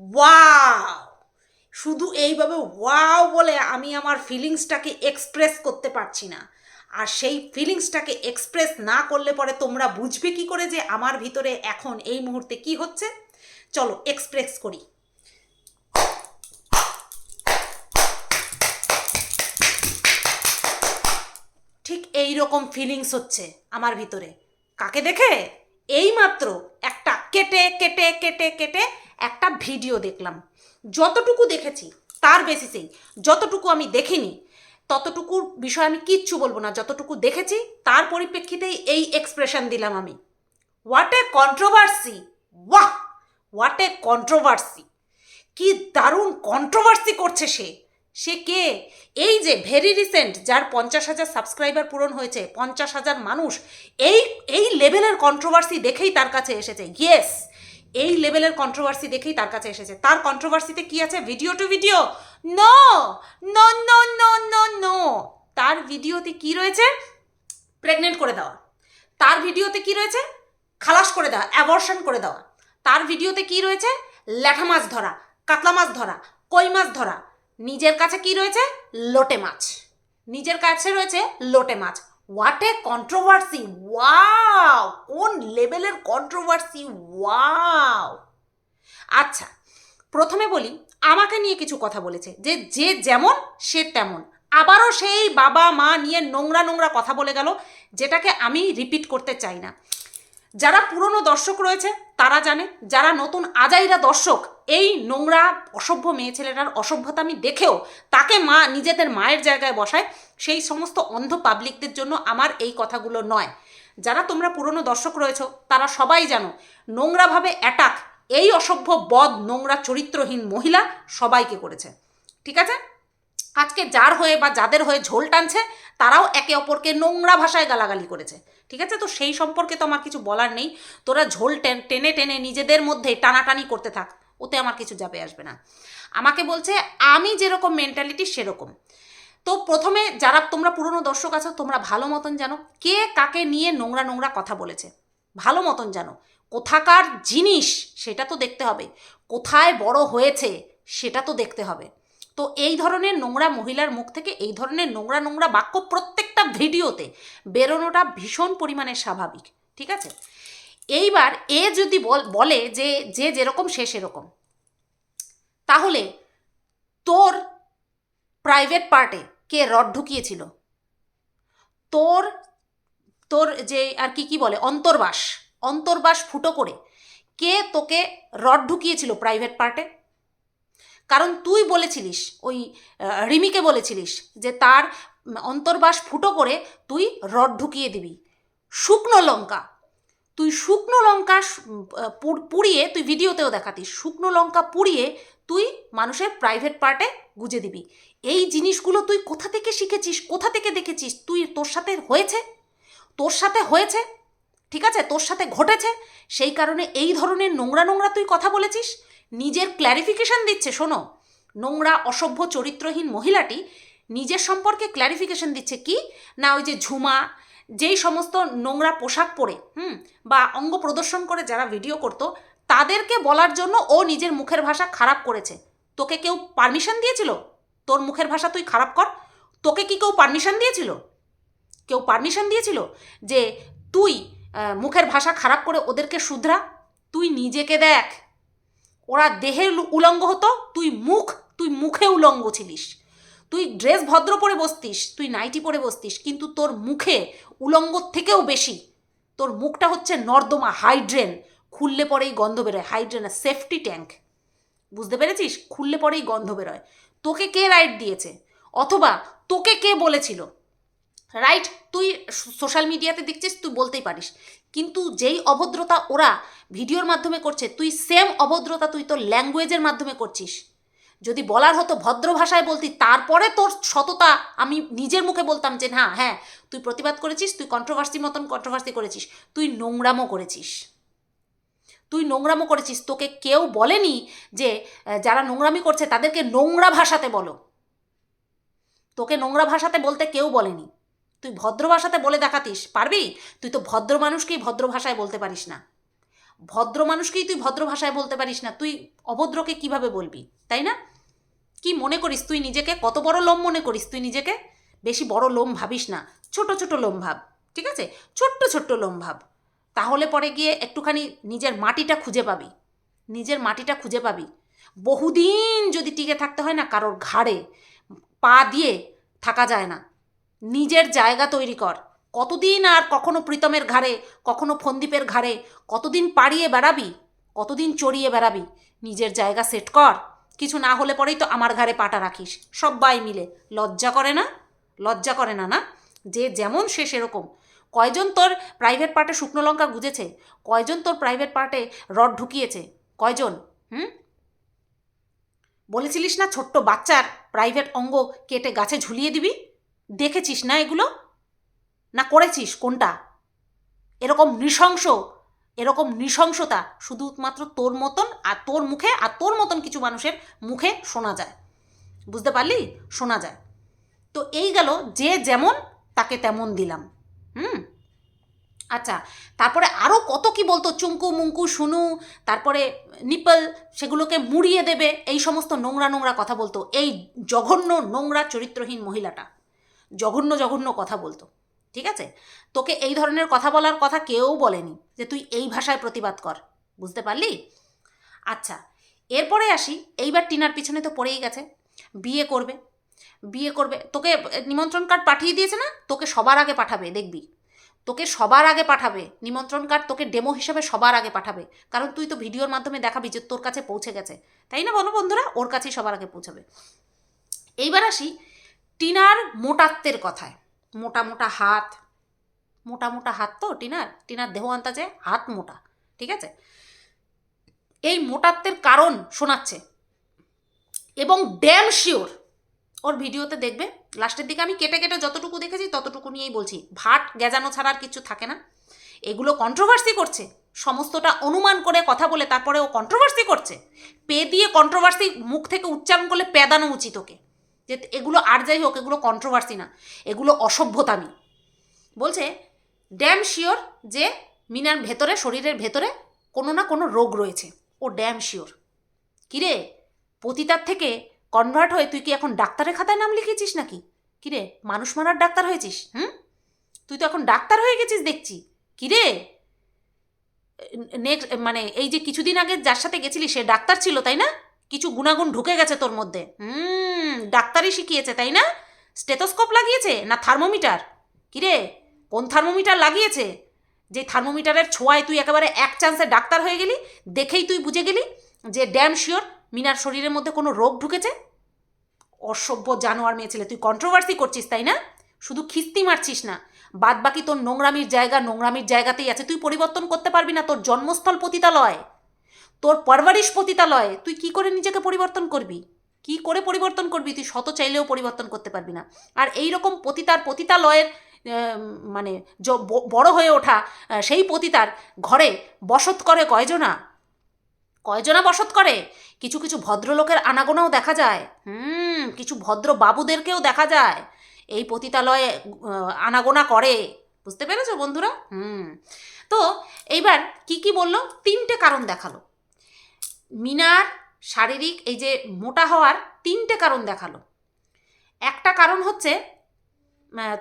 Wow শুধু এইভাবে wow বলে আমি আমার ফিলিংসটাকে এক্সপ্রেস করতে পারছি না। আর সেই ফিলিংসটাকে এক্সপ্রেস না করলে পরে তোমরা বুঝবে কি করে যে আমার ভিতরে এখন এই মুহূর্তে কি হচ্ছে? চলো এক্সপ্রেস করি। ঠিক এই রকম ফিলিংস হচ্ছে আমার ভিতরে। কাকে দেখে? এইমাত্র একটা কেটে কেটে কেটে কেটে একটা ভিডিও দেখলাম। যতটুকু দেখেছি, তার বেসিসেই যতটুকু আমি দেখিনি, ততটুকু বিষয় আমি কিচ্ছু বলব না। যতটুকু দেখেছি, তার পরিপ্রেক্ষিতেই এই এক্সপ্রেশন দিলাম আমি। হোয়াট এ কন্ট্রোভার্সি ওয়াহ হোয়াট এ কন্ট্রোভার্সি কি দারুণ কন্ট্রোভার্সি করছে সে। সে কে? এই যে ভেরি রিসেন্ট যার পঞ্চাশ হাজার সাবস্ক্রাইবার পূরণ হয়েছে, পঞ্চাশ হাজার মানুষ, এই এই লেভেলের কন্ট্রোভার্সি দেখেই তার কাছে এসেছে। ইয়েস এই লেভেলের কন্ট্রোভার্সি দেখেই তার কাছে এসেছে। তার কন্ট্রোভার্সিতে কি আছে? Video to video no no no no no no তার ভিডিওতে কি রয়েছে? প্রেগনেন্ট করে দেওয়া। তার ভিডিওতে কি রয়েছে? খালাস করে দেওয়া অ্যাবর্শন করে দেওয়া। তার ভিডিওতে কি রয়েছে? ল্যাঠা মাছ ধরা, কাতলা মাছ ধরা, কই মাছ ধরা। নিজের কাছে কি রয়েছে? লোটে মাছ। নিজের কাছে রয়েছে লোটে মাছ। হোয়াট এ কন্ট্রোভার্সি ওয়াও কোন লেভেলের কন্ট্রোভার্সি ওয়াও আচ্ছা প্রথমে বলি, আমাকে নিয়ে কিছু কথা বলেছে। যে যে যেমন, সে তেমন। আবারও সেই বাবা, মা নিয়ে নোংরা নোংরা কথা বলে গেল, যেটাকে আমি রিপিট করতে চাই না। যারা পুরনো দর্শক রয়েছে, তারা জানে, যারা নতুন আজাইরা দর্শক এই নোংরা, অসভ্য মেয়ে ছেলেটার অসভ্যতা আমি দেখেও তাকে মা নিজেদের মায়ের জায়গায় বসায়, সেই সমস্ত অন্ধ পাবলিকদের জন্য আমার এই কথাগুলো নয়। যারা তোমরা পুরনো দর্শক রয়েছো, তারা সবাই জানো, নোংরাভাবে অ্যাটাক এই অসভ্য, বদ, নোংরা, চরিত্রহীন মহিলা সবাইকে করেছে। ঠিক আছে? আজকে যার হয়ে বা যাদের হয়ে ঝোল টানছে, তারাও একে অপরকে নোংরা ভাষায় গালাগালি করেছে। ঠিক আছে? তো সেই সম্পর্কে তো আমার কিছু বলার নেই। তোরা ঝোল টেনে টেনে নিজেদের মধ্যে টানাটানি করতে থাক। ওতে আমার কিছু যাবে, আসবে না। আমাকে বলছে, আমি যেরকম মেন্টালিটি সেরকম। তো প্রথমে যারা তোমরা পুরনো দর্শক আছো, তোমরা ভালো মতন জানো কে কাকে নিয়ে নোংরা নোংরা কথা বলেছে। ভালো মতন জানো। কোথাকার জিনিস, সেটা তো দেখতে হবে। কোথায় বড় হয়েছে, সেটা তো দেখতে হবে। তো এই ধরনের নোংরা মহিলার মুখ থেকে, এই ধরনের নোংরা নোংরা বাক্য প্রত্যেকটা ভিডিওতে বেরোনোটা ভীষণ পরিমাণে স্বাভাবিক, ঠিক আছে? এইবার এ যদি বল যে যে যেরকম সে সেরকম। তাহলে তোর প্রাইভেট পার্টে কে রড ঢুকিয়েছিল? তোর তোর যে আর কি কি বলে, অন্তর্বাস অন্তর্বাস ফুটো করে কে তোকে রড ঢুকিয়েছিল প্রাইভেট পার্টে কারণ তুই বলেছিলিস, ওই রিমিকে বলেছিলিস যে তার অন্তর্বাস ফুটো করে তুই রড ঢুকিয়ে দিবি। শুকনো লঙ্কা তুই শুকনো লঙ্কা পুড়িয়ে তুই ভিডিওতেও দেখাতিস শুকনো লঙ্কা পুড়িয়ে তুই মানুষের প্রাইভেট পার্টে গুজে দিবি। এই জিনিসগুলো তুই কোথা থেকে শিখেছিস? কোথা থেকে দেখেছিস? তুই তোর সাথে হয়েছে? তোর সাথে হয়েছে? ঠিক আছে? তোর সাথে ঘটেছে? সেই কারণে এই ধরনের নোংরা নোংরা তুই কথা বলেছিস? নিজের ক্ল্যারিফিকেশন দিচ্ছে, শোনো। নোংরা, অসভ্য, চরিত্রহীন মহিলাটি নিজের সম্পর্কে ক্ল্যারিফিকেশন দিচ্ছে কি? না, ওই যে ঝুমা যেই সমস্ত নোংরা পোশাক পরে, হুম, বা অঙ্গ প্রদর্শন করে যারা ভিডিও করতো, তাদেরকে বলার জন্য ও নিজের মুখের ভাষা খারাপ করেছে। তোকে কেউ পারমিশন দিয়েছিল? তোর মুখের ভাষা তুই খারাপ কর। তোকে কি কেউ পারমিশন দিয়েছিল? কেউ পারমিশন দিয়েছিল যে তুই মুখের ভাষা খারাপ করে ওদেরকে শুধরা? তুই নিজেকে দেখ। ওরা দেহে উল- উলঙ্গ হতো, তুই মুখ, তুই মুখে উলঙ্গ ছিলিস। তুই ড্রেস ভদ্র পরে বসতিস, তুই নাইটি পরে বসতিস, কিন্তু তোর মুখে উলঙ্গ থেকেও বেশি, তোর মুখটা হচ্ছে নর্দমা হাইড্রেন খুললে পরেই গন্ধ বেরোয় হাইড্রেন সেফটি ট্যাঙ্ক বুঝতে পেরেছিস? খুললে পরেই গন্ধ বেরোয়। তোকে কে রাইট দিয়েছে? অথবা তোকে কে বলেছিল? রাইট তুই সোশ্যাল মিডিয়াতে দেখছিস, তুই বলতেই পারিস। কিন্তু যেই অভদ্রতা ওরা ভিডিওর মাধ্যমে করছে, তুই সেম অভদ্রতা তুই তোর ল্যাঙ্গুয়েজের মাধ্যমে করছিস। যদি বলার হতো ভদ্র ভাষায় বলতি, তারপরে তোর সততা আমি নিজের মুখে বলতাম যে, না হ্যাঁ তুই প্রতিবাদ করেছিস, তুই কন্ট্রোভার্সি মতন কন্ট্রোভার্সি করেছিস, তুই নোংরামো করেছিস। তুই নোংরামো করেছিস, তোকে কেউ বলেনি যে যারা নোংরামি করছে তাদেরকে নোংরা ভাষাতে বলো। তোকে নোংরা ভাষাতে বলতে কেউ বলেনি। তুই ভদ্র ভাষাতে বলে দেখাতিস, পারবি? তুই তো ভদ্র মানুষকেই ভদ্র ভাষায় বলতে পারিস না। ভদ্র মানুষকেই তুই ভদ্র ভাষায় বলতে পারিস না। তুই অভদ্রকে কীভাবে বলবি, তাই না? কি মনে করিস তুই নিজেকে? কত বড় লোম মনে করিস তুই নিজেকে? বেশি বড় লোম ভাবিস না। ছোট ছোট লোম ভাব, ঠিক আছে? ছোট্ট ছোট্ট লোম ভাব। তাহলে পরে গিয়ে একটুখানি নিজের মাটিটা খুঁজে পাবি। নিজের মাটিটা খুঁজে পাবি। বহুদিন যদি টিকে থাকতে হয় না কারোর ঘাড়ে, পা দিয়ে থাকা যায় না। নিজের জায়গা তৈরি কর। কতদিন আর কখনো প্রীতমের ঘাড়ে, কখনো ফন্দীপের ঘাড়ে, কতদিন পাড়িয়ে বেড়াবি, কতদিন চড়িয়ে বেড়াবি? নিজের জায়গা সেট কর। কিছু না হলে পরেই তো আমার ঘাড়ে পাটা রাখিস। সবাই মিলে। লজ্জা করে না? লজ্জা করে না না? যে যেমন সে সেরকম। কয়জন তোর প্রাইভেট পার্টে শুকনো লঙ্কা গুজেছে? কয়জন তোর প্রাইভেট পার্টে রড ঢুকিয়েছে? কয়জন? হুম? বলেছিলিস না ছোট্ট বাচ্চার প্রাইভেট অঙ্গ কেটে গাছে ঝুলিয়ে দিবি? দেখেছিস না এগুলো? না করেছিস কোনটা? এরকম নৃশংস এরকম নৃশংসতা শুধুমাত্র তোর মতন আর তোর মুখে আর তোর মতন কিছু মানুষের মুখে শোনা যায়। বুঝতে পারলি? শোনা যায়। তো এই গেল যে যেমন তাকে তেমন দিলাম। হুম? আচ্ছা তারপরে আরও কত কি বলতো? চুঙ্কু মুঙ্কু শুনু, তারপরে নিপল, সেগুলোকে মুড়িয়ে দেবে, এই সমস্ত নোংরা নোংরা কথা বলতো। এই জঘন্য নোংরা চরিত্রহীন মহিলাটা। জঘন্য জঘন্য কথা বলতো। ঠিক আছে? তোকে এই ধরনের কথা বলার কথা কেউ বলেনি যে তুই এই ভাষায় প্রতিবাদ কর। বুঝতে পারলি? আচ্ছা এরপরে আসি, এইবার টিনার পিছনে তো পড়েই গেছে। বিয়ে করবে বিয়ে করবে। তোকে নিমন্ত্রণ কার্ড পাঠিয়ে দিয়েছে না? তোকে সবার আগে পাঠাবে, দেখবি। তোকে সবার আগে পাঠাবে, নিমন্ত্রণ কার্ড তোকে ডেমো হিসাবে সবার আগে পাঠাবে। কারণ তুই তো ভিডিওর মাধ্যমে দেখাবি যে তোর কাছে পৌঁছে গেছে। তাই না বলো বন্ধুরা? ওর কাছেই সবার আগে পৌঁছাবে। এইবার আসি টিনার মোটাত্বের কথায়। মোটা মোটা হাত, মোটা মোটা হাত তো টিনার টিনার দেহ আন্তাজে হাত মোটা, ঠিক আছে? এই মোটাত্বের কারণ শোনাচ্ছে। এবং ড্যাম শিওর ওর ভিডিওতে দেখবে, লাস্টের দিকে আমি কেটে কেটে যতটুকু দেখেছি, ততটুকু নিয়েই বলছি, ভাট গেজানো ছাড়া আর কিছু থাকে না। এগুলো কন্ট্রোভার্সি করছে, সমস্তটা অনুমান করে কথা বলে তারপরে ও কন্ট্রোভার্সি করছে। পে দিয়ে কন্ট্রোভার্সি মুখ থেকে উচ্চারণ করলে পেদানো উচিত ওকে। যে এগুলো আর যাই হোক, এগুলো কন্ট্রোভার্সি না, এগুলো অসভ্যতামি। বলছে ড্যাম শিওর যে মিনার ভেতরে, শরীরের ভেতরে কোনো না কোনো রোগ রয়েছে। ও ড্যাম শিওর কিরে, পতিতার থেকে কনভার্ট হয়ে তুই কি এখন ডাক্তারের খাতায় নাম লিখেছিস নাকি? কিরে, মানুষ মারার ডাক্তার হয়েছিস, হুম? তুই তো এখন ডাক্তার হয়ে গেছিস দেখছি। কিরে নেক্সট মানে এই যে কিছুদিন আগে যার সাথে গেছিলি সে ডাক্তার ছিল, তাই না? কিছু গুণাগুণ ঢুকে গেছে তোর মধ্যে। হুম, ডাক্তারই শিখিয়েছে, তাই না? স্টেথোস্কোপ লাগিয়েছে না থার্মোমিটার? কিরে, কোন থার্মোমিটার লাগিয়েছে? যে থার্মোমিটারের ছোঁয়ায় তুই একেবারে এক চান্সে ডাক্তার হয়ে গেলি, দেখেই তুই বুঝে গেলি যে ড্যাম শিওর মিনার শরীরের মধ্যে কোনো রোগ ঢুকেছে? অসভ্য জানোয়ার মেয়ে ছেলে, তুই কন্ট্রোভার্সি করছিস, তাই না? শুধু খিস্তি মারছিস না বাদ বাকি তোর নোংরামির জায়গা নোংরামির জায়গাতেই আছে, তুই পরিবর্তন করতে পারবি না তোর জন্মস্থল পতিতালয়। তোর পরবারিশ পতিতালয়, তুই কি করে নিজেকে পরিবর্তন করবি? কি করে পরিবর্তন করবি? তুই শত চাইলেও পরিবর্তন করতে পারবি না। আর এই রকম পতিতার পতিতালয়ের মানে বড় হয়ে ওঠা সেই পতিতার ঘরে বসত করে কয়জনা? কয়জনা বসত করে? কিছু কিছু ভদ্রলোকের আনাগোনাও দেখা যায়। হুম, কিছু ভদ্র বাবুদেরকেও দেখা যায়। এই পতিতালয়ে আনাগোনা করে। বুঝতে পেরেছ বন্ধুরা? হুম। তো এইবার কি কি বলল? তিনটে কারণ দেখাল। মিনার, শারীরিক, এই যে মোটা হওয়ার তিনটে কারণ দেখাল। একটা কারণ হচ্ছে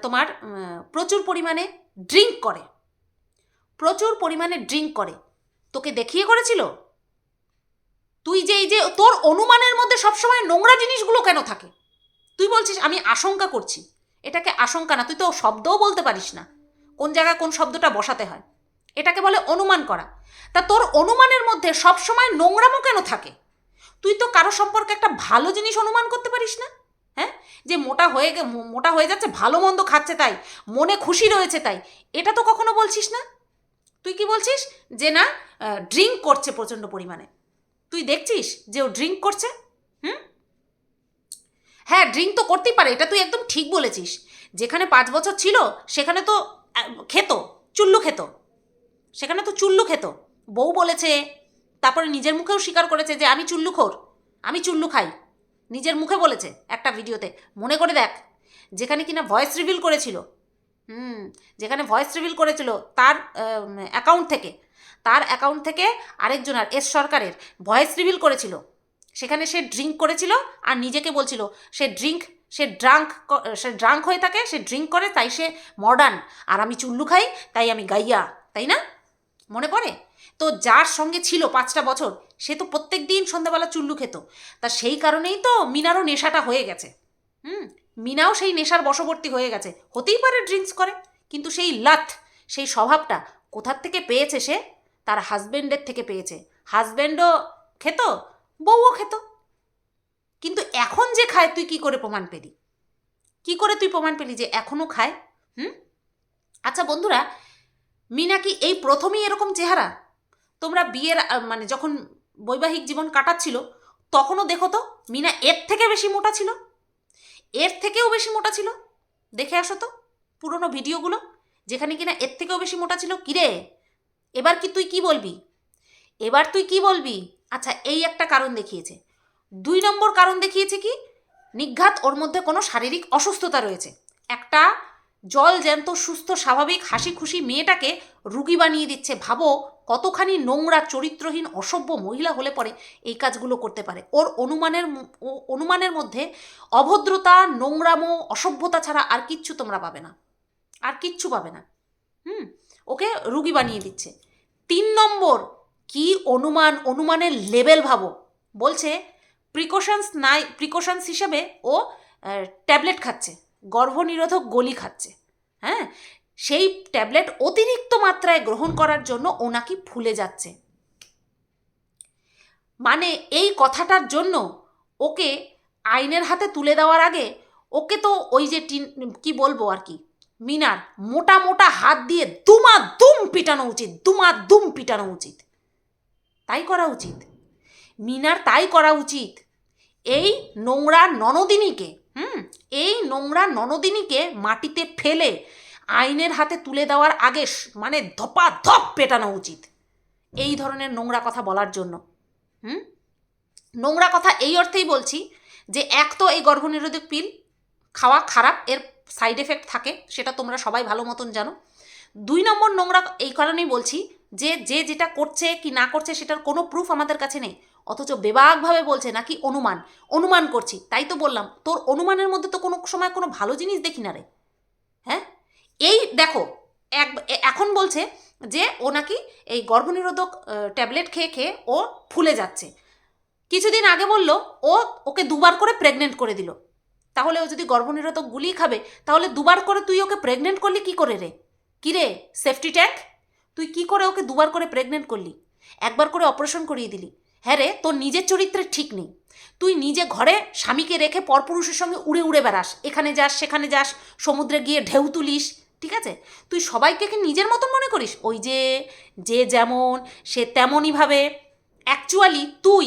তোমার প্রচুর পরিমাণে ড্রিঙ্ক করে। প্রচুর পরিমাণে ড্রিঙ্ক করে। তোকে দেখিয়ে করেছিল? তুই যে এই যে তোর অনুমানের মধ্যে সবসময় নোংরা জিনিসগুলো কেন থাকে? তুই বলছিস, আমি আশঙ্কা করছি। এটাকে আশঙ্কা না, তুই তো শব্দও বলতে পারিস না। কোন জায়গায় কোন শব্দটা বসাতে হয়? এটাকে বলে অনুমান করা। তা তোর অনুমানের মধ্যে সবসময় নোংরামো কেন থাকে? তুই তো কারও সম্পর্কে একটা ভালো জিনিস অনুমান করতে পারিস না হ্যাঁ? যে মোটা হয়ে গে- মোটা হয়ে যাচ্ছে, ভালো মন্দ খাচ্ছে তাই, মনে খুশি রয়েছে তাই, এটা তো কখনো বলছিস না? তুই কি বলছিস? যে না ড্রিঙ্ক করছে প্রচণ্ড পরিমাণে। তুই দেখছিস যে ও ড্রিঙ্ক করছে? হুম? হ্যাঁ ড্রিঙ্ক তো করতেই পারে, এটা তুই একদম ঠিক বলেছিস। যেখানে পাঁচ বছর ছিল, সেখানে তো খেত, চুল্লু খেত। সেখানে তো চুল্লু খেত। বউ বলেছে, তারপরে নিজের মুখেও স্বীকার করেছে যে আমি চুল্লু খোর, আমি চুল্লু খাই। নিজের মুখে বলেছে একটা ভিডিওতে। মনে করে দেখ, যেখানে কিনা ভয়েস রিভিল করেছিল, হুম, যেখানে ভয়েস রিভিল করেছিল তার অ্যাকাউন্ট থেকে, তার অ্যাকাউন্ট থেকে আরেকজনের এস সরকারের ভয়েস রিভিল করেছিল। সেখানে সে ড্রিঙ্ক করেছিল আর নিজেকে বলছিল, সে ড্রিঙ্ক সে ড্রাঙ্ক সে ড্রাঙ্ক হয়ে থাকে, সে ড্রিঙ্ক করে, তাই সে মডার্ন আর আমি চুল্লু খাই, তাই আমি গাইয়া, তাই না? মনে পড়ে? তো যার সঙ্গে ছিল পাঁচটা বছর, সে তো প্রত্যেক দিন সন্ধ্যাবেলা চুল্লু খেত। তা সেই কারণেই তো মিনারও নেশাটা হয়ে গেছে। হুম, মিনাও সেই নেশার বশবর্তী হয়ে গেছে। হতেই পারে ড্রিঙ্কস করে, কিন্তু সেই লাথ সেই স্বভাবটা কোথার থেকে পেয়েছে সে? তার হাজব্যান্ডের থেকে পেয়েছে। হাজব্যান্ডও খেত, বউও খেত। কিন্তু এখন যে খায়, তুই কি করে প্রমাণ পেলি? কি করে তুই প্রমাণ পেলি যে এখনও খায়? হুম? আচ্ছা বন্ধুরা মিনা কি এই প্রথমেই এরকম চেহারা? তোমরা বিয়ের মানে যখন বৈবাহিক জীবন কাটাচ্ছিল, তখনও দেখো তো মিনা এর থেকে বেশি মোটা ছিল? এর থেকেও বেশি মোটা ছিল? দেখে আসো তো পুরনো ভিডিওগুলো, যেখানে কিনা এর থেকেও বেশি মোটা ছিল? কিরে? এবার কি তুই কি বলবি? এবার তুই কি বলবি? আচ্ছা এই একটা কারণ দেখিয়েছে। দুই নম্বর কারণ দেখিয়েছে কি? নিঘাত ওর মধ্যে কোনো শারীরিক অসুস্থতা রয়েছে। একটা জল জ্যান্ত, সুস্থ, স্বাভাবিক হাসি খুশি মেয়েটাকে রুগী বানিয়ে দিচ্ছে। ভাবো কতখানি নোংরা, চরিত্রহীন, অসভ্য মহিলা হলে পরে এই কাজগুলো করতে পারে। ওর অনুমানের অনুমানের মধ্যে অভদ্রতা, নোংরামো, অসভ্যতা ছাড়া আর কিচ্ছু তোমরা পাবে না। আর কিচ্ছু পাবে না। হুম? ওকে রুগী বানিয়ে দিচ্ছে। তিন নম্বর, কি অনুমান, অনুমানের লেভেল ভাবো। বলছে প্রিকশনস নাই প্রিকশনস হিসেবে ও ট্যাবলেট খাচ্ছে। গর্ভনিরোধক গলি খাচ্ছে। হ্যাঁ? সেই ট্যাবলেট অতিরিক্ত মাত্রায় গ্রহণ করার জন্য ও নাকি ফুলে যাচ্ছে। মানে এই কথাটার জন্য ওকে আইনের হাতে তুলে দেওয়ার আগে ওকে তো ওই যে টিন, কি বলব আর কি, মিনার মোটা মোটা হাত দিয়ে দুমা দুম পিটানো উচিত দুমা দুম পিটানো উচিত। তাই করা উচিত। মিনার তাই করা উচিত। এই নোংরা ননদিনীকে হুম, এই নোংরা ননদিনীকে মাটিতে ফেলে আইনের হাতে তুলে দেওয়ার আগে মানে ধপা ধপ পেটানো উচিত। এই ধরনের নোংরা কথা বলার জন্য। হুম, নোংরা কথা এই অর্থেই বলছি যে এক তো এই গর্ভনিরোধক পিল খাওয়া খারাপ, এর সাইড এফেক্ট থাকে, সেটা তোমরা সবাই ভালো মতন জানো। দুই নম্বর নোংরা এই কারণেই বলছি যে যে যেটা করছে কি না করছে, সেটার কোনো প্রুফ আমাদের কাছে নেই। অথচ বেবাকভাবে বলছে নাকি অনুমান। অনুমান করছি, তাই তো বললাম। তোর অনুমানের মধ্যে তো কোনো সময় কোনো ভালো জিনিস দেখি না রে। হ্যাঁ? এই দেখো, এক এখন বলছে যে ও নাকি এই গর্ভনিরোধক ট্যাবলেট খেয়ে খেয়ে ও ফুলে যাচ্ছে। কিছুদিন আগে বলল, ও, ওকে দুবার করে প্রেগনেন্ট করে দিল। তাহলে ও যদি গর্ভনিরোধক গুলি খাবে, তাহলে দুবার করে তুই ওকে প্রেগনেন্ট করলি কি করে রে? কী রে সেফটি ট্যাঙ্ক তুই কি করে ওকে দুবার করে প্রেগনেন্ট করলি? একবার করে অপারেশন করিয়ে দিলি। হ্যাঁ রে, তোর নিজের চরিত্রের ঠিক নেই। তুই নিজে ঘরে স্বামীকে রেখে পরপুরুষের সঙ্গে উড়ে উড়ে বেড়াস। এখানে যাস, সেখানে যাস, সমুদ্রে গিয়ে ঢেউ তুলিস, ঠিক আছে? তুই সবাইকে কি নিজের মতন মনে করিস? ওই যে যে যেমন, সে তেমনইভাবে অ্যাকচুয়ালি তুই,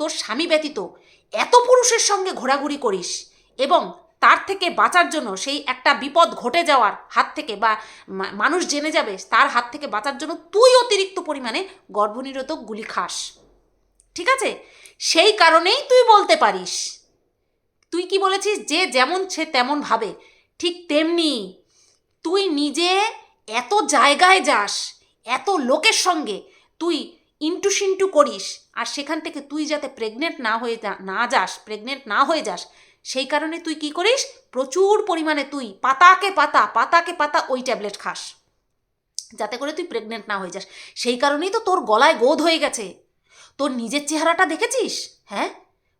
তোর স্বামী ব্যতীত এত পুরুষের সঙ্গে ঘোরাঘুরি করিস এবং তার থেকে বাঁচার জন্য সেই একটা বিপদ ঘটে যাওয়ার হাত থেকে বা মানুষ জেনে যাবে, তার হাত থেকে বাঁচার জন্য তুই অতিরিক্ত পরিমাণে গর্ভনিরোধক গুলি খাস। ঠিক আছে? সেই কারণেই তুই বলতে পারিস। তুই কি বলেছিস? যে যেমন সে তেমন ভাবে। ঠিক তেমনি তুই নিজে এত জায়গায় যাস, এত লোকের সঙ্গে তুই ইন্টু সিন্টু করিস, আর সেখান থেকে তুই যাতে প্রেগনেন্ট না হয়ে না যাস প্রেগনেন্ট না হয়ে যাস, সেই কারণে তুই কি করিস? প্রচুর পরিমাণে তুই পাতাকে পাতা পাতাকে পাতা ওই ট্যাবলেট খাস। যাতে করে তুই প্রেগনেন্ট না হয়ে যাস। সেই কারণেই তো তোর গলায় গোধ হয়ে গেছে। তোর নিজের চেহারাটা দেখেছিস? হ্যাঁ?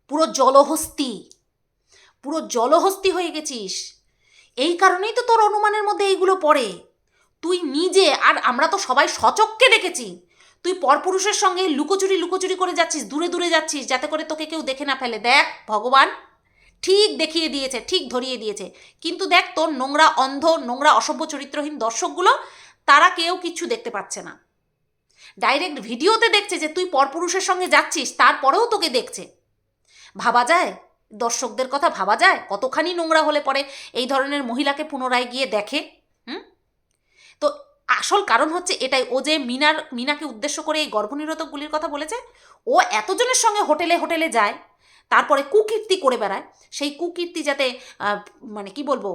পুরো জলহস্তি। পুরো জলহস্তি হয়ে গেছিস। এই কারণেই তো তোর অনুমানের মধ্যে এইগুলো পড়ে। তুই নিজে আর আমরা তো সবাই সচককে দেখেছি। তুই পরপুরুষের সঙ্গে লুকোচুরি লুকোচুরি করে যাচ্ছিস, দূরে দূরে যাচ্ছিস, যাতে করে তোকে কেউ দেখে না ফেলে। দেখ, ভগবান। ঠিক দেখিয়ে দিয়েছে, ঠিক ধরিয়ে দিয়েছে। কিন্তু দেখ তোর নোংরা অন্ধ, নোংরা অসভ্য চরিত্রহীন দর্শকগুলো, তারা কেউ কিচ্ছু দেখতে পাচ্ছে না। ডাইরেক্ট ভিডিওতে দেখছে যে তুই পরপুরুষের সঙ্গে যাচ্ছিস, তারপরেও তোকে দেখছে। ভাবা যায়? দর্শকদের কথা ভাবা যায়? কতখানি নোংরা হলে পরে এই ধরনের মহিলাকে পুনরায় গিয়ে দেখে? হুম? তো আসল কারণ হচ্ছে এটাই। ও যে মিনার, মিনাকে উদ্দেশ্য করে এই গর্ভনিরোধকগুলির কথা বলেছে, ও এতজনের সঙ্গে হোটেলে হোটেলে যায়, তারপরে কুকীর্তি করে বেড়ায়। সেই কুকীর্তি যাতে মানে কি বলব,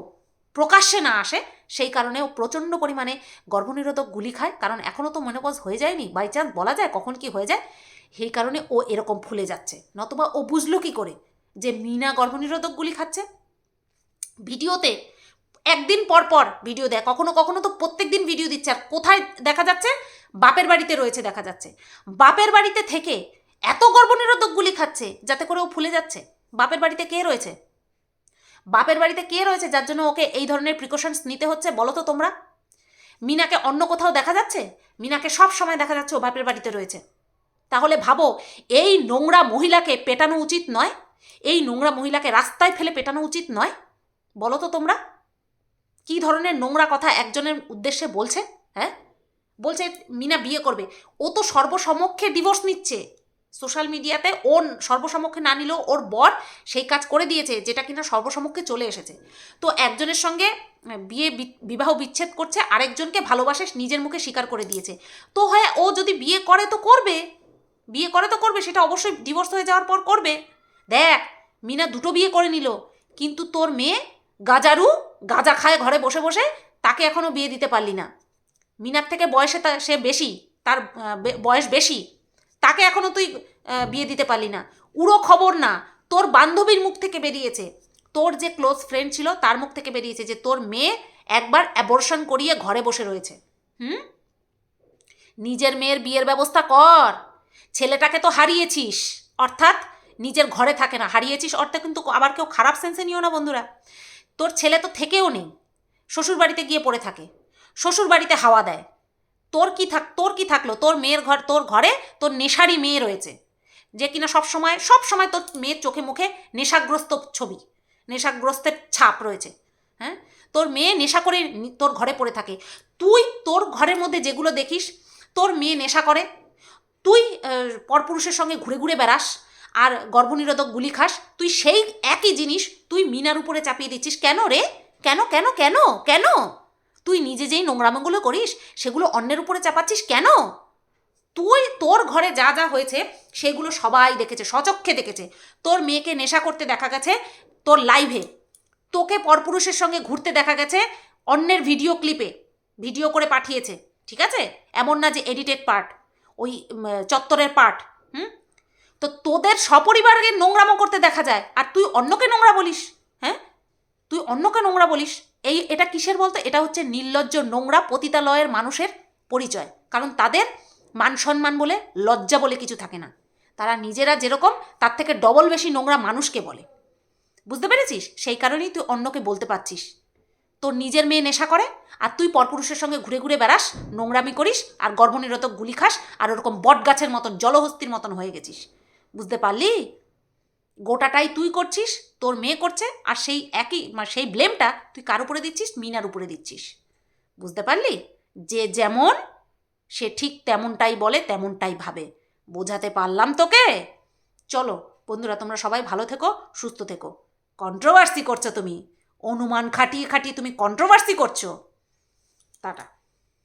প্রকাশ্যে না আসে সেই কারণে ও প্রচণ্ড পরিমাণে গর্ভনিরোধক গুলি খায়। কারণ এখনও তো মেনোপজ হয়ে যায়নি। বাই চান্স বলা যায় কখন কি হয়ে যায়? সেই কারণে ও এরকম ফুলে যাচ্ছে। নতুবা ও বুঝলো কি করে? যে মিনা গর্ভনিরোধক গুলি খাচ্ছে। ভিডিওতে একদিন পর পর ভিডিও দেয়। কখনো কখনো তো প্রত্যেক দিন ভিডিও দিচ্ছে। আর কোথায় দেখা যাচ্ছে? বাপের বাড়িতে রয়েছে দেখা যাচ্ছে। বাপের বাড়িতে থেকে এত গর্ভনিরোধক গুলি খাচ্ছে যাতে করে ও ফুলে যাচ্ছে। বাপের বাড়িতে কে রয়েছে? বাপের বাড়িতে কে রয়েছে যার জন্য ওকে এই ধরনের প্রিকশনস নিতে হচ্ছে বলো তো তোমরা? মিনাকে অন্য কোথাও দেখা যাচ্ছে? মিনাকে সব সময় দেখা যাচ্ছে ও বাপের বাড়িতে রয়েছে। তাহলে ভাবো, এই নোংরা মহিলাকে পেটানো উচিত নয়? এই নোংরা মহিলাকে রাস্তায় ফেলে পেটানো উচিত নয়? বলো তো তোমরা। কি ধরনের নোংরা কথা একজনের উদ্দেশ্যে বলছে? হ্যাঁ? বলছে, মিনা বিয়ে করবে। ও তো সর্বসমক্ষে ডিভোর্স নিচ্ছে। সোশ্যাল মিডিয়াতে ও সর্বসমক্ষে না নিলেও ওর বর সেই কাজ করে দিয়েছে, যেটা কিনা সর্বসমক্ষে চলে এসেছে। তো একজনের সঙ্গে বিয়ে বিবাহ বিচ্ছেদ করছে, আরেকজনকে ভালোবাসে, নিজের মুখে স্বীকার করে দিয়েছে। তো হয়, ও যদি বিয়ে করে তো করবে। বিয়ে করে তো করবে, সেটা অবশ্যই ডিভোর্স হয়ে যাওয়ার পর করবে। দেখ, মিনা দুটো বিয়ে করে নিল, কিন্তু তোর মেয়ে গাজারু গাজা খায় ঘরে বসে বসে, তাকে এখনও বিয়ে দিতে পারলি না। মিনার থেকে বয়সে সে বেশি, তার বয়স বেশি। তাকে এখনও তুই বিয়ে দিতে পারলি না। উড়ো খবর না, তোর বান্ধবীর মুখ থেকে বেরিয়েছে। তোর যে ক্লোজ ফ্রেন্ড ছিল, তার মুখ থেকে বেরিয়েছে যে তোর মেয়ে একবার অ্যাবর্শন করিয়ে ঘরে বসে রয়েছে। হুম? নিজের মেয়ের বিয়ের ব্যবস্থা কর। ছেলেটাকে তো হারিয়েছিস। অর্থাৎ নিজের ঘরে থাকে না। হারিয়েছিস অর্থে কিন্তু আবার কেউ খারাপ সেন্সে নিও না বন্ধুরা। তোর ছেলে তো থেকেও নেই। শ্বশুর বাড়িতে গিয়ে পড়ে থাকে। শ্বশুর বাড়িতে হাওয়া দেয়। তোর কি থাক, তোর কি থাকল? তোর মেয়ের ঘর, তোর ঘরে তোর নেশারি মেয়ে রয়েছে। যে কিনা সব সময় সব সময় তোর মেয়ের চোখে মুখে নেশাগ্রস্ত ছবি, নেশাগ্রস্তের ছাপ রয়েছে। হ্যাঁ? তোর মেয়ে নেশা করে তোর ঘরে পড়ে থাকে। তুই তোর ঘরের মধ্যে যেগুলো দেখিস, তোর মেয়ে নেশা করে। তুই পরপুরুষের সঙ্গে ঘুরে ঘুরে বেড়াস আর গর্ভনিরোধক গুলি খাস। তুই সেই একই জিনিস তুই মিনার উপরে চাপিয়ে দিচ্ছিস। কেন রে? কেন কেন কেন কেন? তুই নিজে যেই নোংরামোগুলো করিস, সেগুলো অন্যের উপরে চাপাচ্ছিস কেন? তুই তোর ঘরে যা যা হয়েছে, সেগুলো সবাই দেখেছে সচক্ষে দেখেছে। তোর মেয়েকে নেশা করতে দেখা গেছে, তোর লাইভে তোকে পরপুরুষের সঙ্গে ঘুরতে দেখা গেছে, অন্যের ভিডিও ক্লিপে ভিডিও করে পাঠিয়েছে, ঠিক আছে? এমন না যে এডিটেড পার্ট ওই চত্বরের পার্ট হুম? তো তোদের সপরিবারকে নোংরামো করতে দেখা যায়, আর তুই অন্যকে নোংরা বলিস হ্যাঁ? তুই অন্যকে নোংরা বলিস এই, এটা কিসের বলতো? এটা হচ্ছে নির্লজ্জ নোংরা পতিতালয়ের মানুষের পরিচয়। কারণ তাদের মান সম্মান বলে লজ্জা বলে কিছু থাকে না। তারা নিজেরা যেরকম, তার থেকে ডবল বেশি নোংরা মানুষকে বলে। বুঝতে পেরেছিস? সেই কারণেই তুই অন্যকে বলতে পারছিস। তোর নিজের মেয়ে নেশা করে, আর তুই পরপুরুষের সঙ্গে ঘুরে ঘুরে বেড়াস, নোংরামি করিস, আর গর্ভনিরোধক গুলি খাস, আর ওরকম বট গাছের মতন, জলহস্তির মতন হয়ে গেছিস। বুঝতে পারলি? গোটাটাই তুই করছিস, তোর মেয়ে করছে, আর সেই একই মানে সেই ব্লেমটা তুই কার উপরে দিচ্ছিস? মিনার উপরে দিচ্ছিস। বুঝতে পারলি? যে যেমন, সে ঠিক তেমনটাই বলে, তেমনটাই ভাবে। বোঝাতে পারলাম তোকে? চলো, বন্ধুরা, তোমরা সবাই ভালো থেকো, সুস্থ থেকো। কন্ট্রোভার্সি করছ তুমি। অনুমান খাটিয়ে খাটিয়ে তুমি কন্ট্রোভার্সি করছ। টাটা।